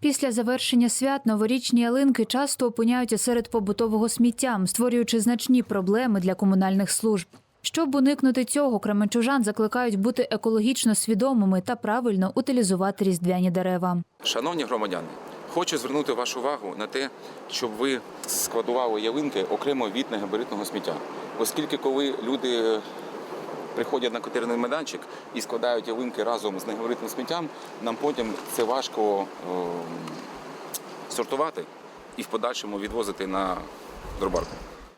Після завершення свят новорічні ялинки часто опиняються серед побутового сміття, створюючи значні проблеми для комунальних служб. Щоб уникнути цього, кременчужан закликають бути екологічно свідомими та правильно утилізувати різдвяні дерева. Шановні громадяни, хочу звернути вашу увагу на те, щоб ви складували ялинки окремо від негабаритного сміття. Оскільки, коли люди приходять на катерний майданчик і складають ялинки разом з негабаритним сміттям, нам потім це важко е, сортувати і в подальшому відвозити на дробарку.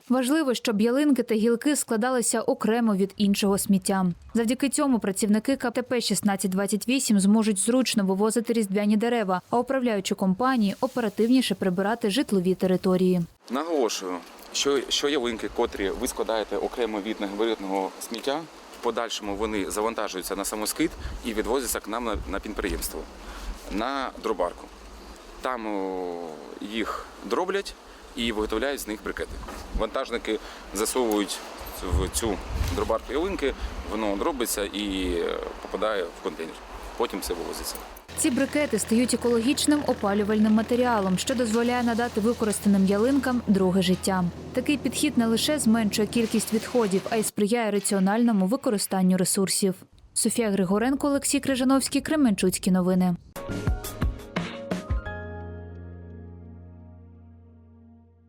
Важливо, щоб ялинки та гілки складалися окремо від іншого сміття. Завдяки цьому працівники КТП 1628 зможуть зручно вивозити різдвяні дерева, а управляючі компанії оперативніше прибирати житлові території. Наголошую, що, що ялинки, котрі ви складаєте окремо від негабаритного сміття, подальшому вони завантажуються на самоскид і відвозяться к нам на, підприємство на дробарку. Там їх дроблять і виготовляють з них брикети. Вантажники засовують в цю дробарку ялинки, воно дробиться і е, попадає в контейнер. Потім все вивозиться. Ці брикети стають екологічним опалювальним матеріалом, що дозволяє надати використаним ялинкам друге життя. Такий підхід не лише зменшує кількість відходів, а й сприяє раціональному використанню ресурсів. Софія Григоренко, Олексій Крижановський, Кременчуцькі новини.